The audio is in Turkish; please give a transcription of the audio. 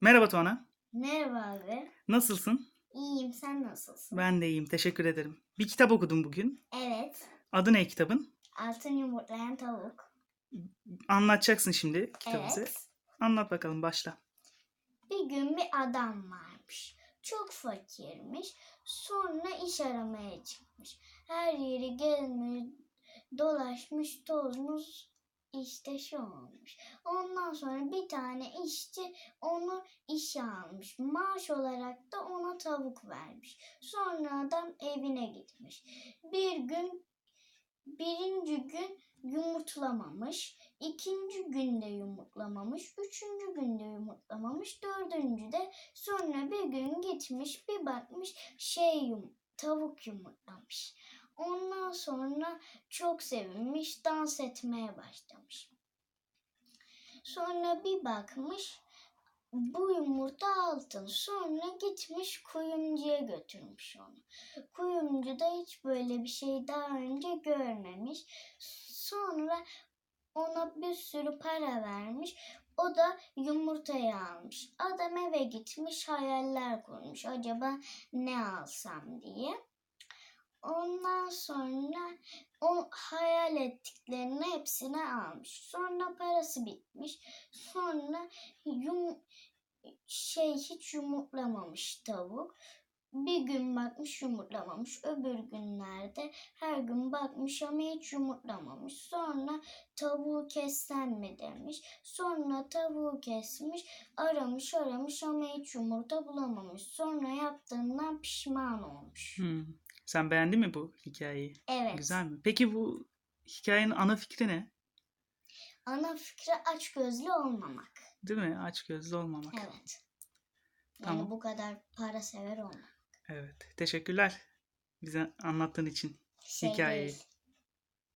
Merhaba Tuana. Merhaba abi. Nasılsın? İyiyim sen nasılsın? Ben de iyiyim. Teşekkür ederim. Bir kitap okudum bugün. Evet. Adı ne kitabın? Altın yumurtlayan tavuk. Anlatacaksın şimdi kitabımızı. Evet. Anlat bakalım başla. Bir gün bir adam varmış. Çok fakirmiş. Sonra iş aramaya çıkmış. Her yeri gezmiş, dolaşmış, tozmuş. İşte şu olmuş. Ondan sonra bir tane işçi onu işe almış. Maaş olarak da ona tavuk vermiş. Sonra adam evine gitmiş. Bir gün birinci gün yumurtlamamış. ikinci günde yumurtlamamış. Üçüncü günde yumurtlamamış. Dördüncü de sonra bir gün gitmiş bir bakmış şey yum tavuk yumurtlamış. Ondan sonra çok sevinmiş dans etmeye başlamış. Sonra bir bakmış bu yumurta altın. Sonra gitmiş kuyumcuya götürmüş onu. Kuyumcu da hiç böyle bir şey daha önce görmemiş. Sonra ona bir sürü para vermiş. O da yumurtayı almış. Adam eve gitmiş hayaller kurmuş. Acaba ne alsam diye. Ondan sonra o hayal ettiklerini hepsini almış. Sonra parası bitmiş. Sonra yum şey hiç yumurtlamamış tavuk. Bir gün bakmış yumurtlamamış. Öbür günlerde her gün bakmış ama hiç yumurtlamamış. Sonra tavuğu kessem mi demiş. Sonra tavuğu kesmiş. Aramış aramış ama hiç yumurta bulamamış. Sonra yaptığından pişman olmuş. Hmm. Sen beğendin mi bu hikayeyi? Evet. Güzel mi? Peki bu hikayenin ana fikri ne? Ana fikri aç gözlü olmamak. Değil mi? Aç gözlü olmamak. Evet. Yani Tamam. bu kadar para sever olmak. Evet. Teşekkürler bize anlattığın için Şey hikayeyi. değil.